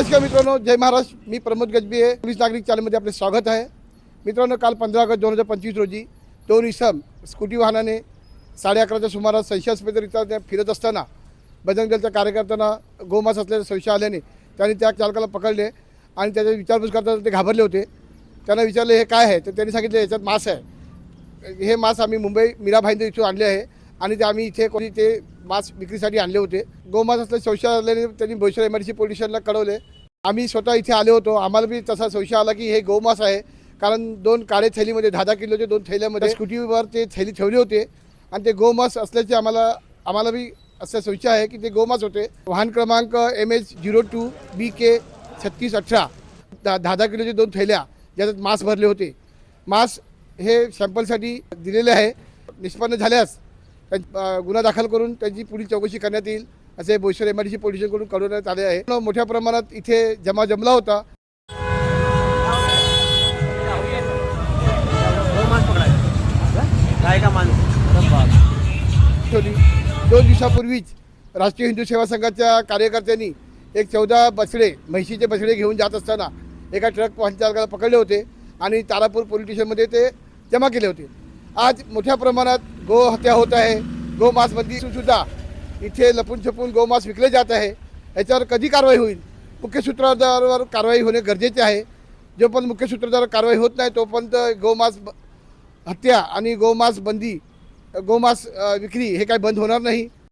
नमस्कार मित्रांनो जय महाराष्ट्र मी प्रमोद गजबी आहे पोलीस नागरिक चॅनलमध्ये आपले स्वागत आहे. मित्रांनो काल पंधरा ऑगस्ट दोन हजार पंचवीस रोजी दोन इसम स्कूटी वाहनाने साडे अकराच्या सुमारास संशयास्पदरित्या त्या फिरत असताना बजरंग दलच्या कार्यकर्त्यांना गोमास असल्याचा संशय आल्याने त्यांनी त्या चालकाला पकडले आणि त्याची विचारपूस करताना ते घाबरले होते. त्यांना विचारले हे काय आहे? तर त्यांनी सांगितले याच्यात मांस आहे. हे मांस आम्ही मुंबई मीराभाईंच्या इथून आणले आहे. आणि ते आम्ही इथे कोणी ते मांस विक्रीसाठी आणले होते. गोमांस असल्या संशय आल्याने त्यांनी भविष्य एम आय सी पोलीस स्टेशनला कळवले. आम्ही स्वतः इथे आले होतो. आम्हाला बी तसा संशय आला की हे गोमास आहे. कारण दोन काळे थैलीमध्ये दहा दहा किलोचे दोन थैल्यामध्ये स्कूटीवर ते थैली ठेवले होते. आणि ते गोमास असल्याचे आम्हाला आम्हाला बी असा संशय आहे की ते गोमास होते. वाहन क्रमांक M H zero two B K छत्तीस अठरा. दहा दहा दहा किलोचे दोन थैल्या ज्याच्यात मांस भरले होते. मांस हे सॅम्पलसाठी दिलेले आहे. निष्पन्न झाल्यास गुन्हा दाखल करून त्यांची पुढील चौकशी करण्यात येईल असे Boisar M I D C पोलिसांकडून कळवण्यात आले आहे. मोठ्या प्रमाणात इथे जमा जमला होता. दोन दिवसापूर्वीच राष्ट्रीय हिंदू सेवा संघाच्या कार्यकर्त्यांनी एक चौदा बछडे म्हैशीचे बछडे घेऊन जात असताना एका ट्रक वाहन चालकाला पकडले होते आणि तारापूर पोलीस स्टेशनमध्ये ते जमा केले होते. आज मोठ्या प्रमाणात गो हत्या होत आहे. गोमांसबंदी सुद्धा इथे लपून छपून गोमांस विकले जात आहे. याच्यावर कधी कारवाई होईल? मुख्य सूत्रधारावर कारवाई होणे गरजेचे आहे. जोपर्यंत मुख्य सूत्रधार कारवाई होत नाही तोपर्यंत गोमांस ब- हत्या आणि गोमांस बंदी गोमांस विक्री हे काही बंद होणार नाही.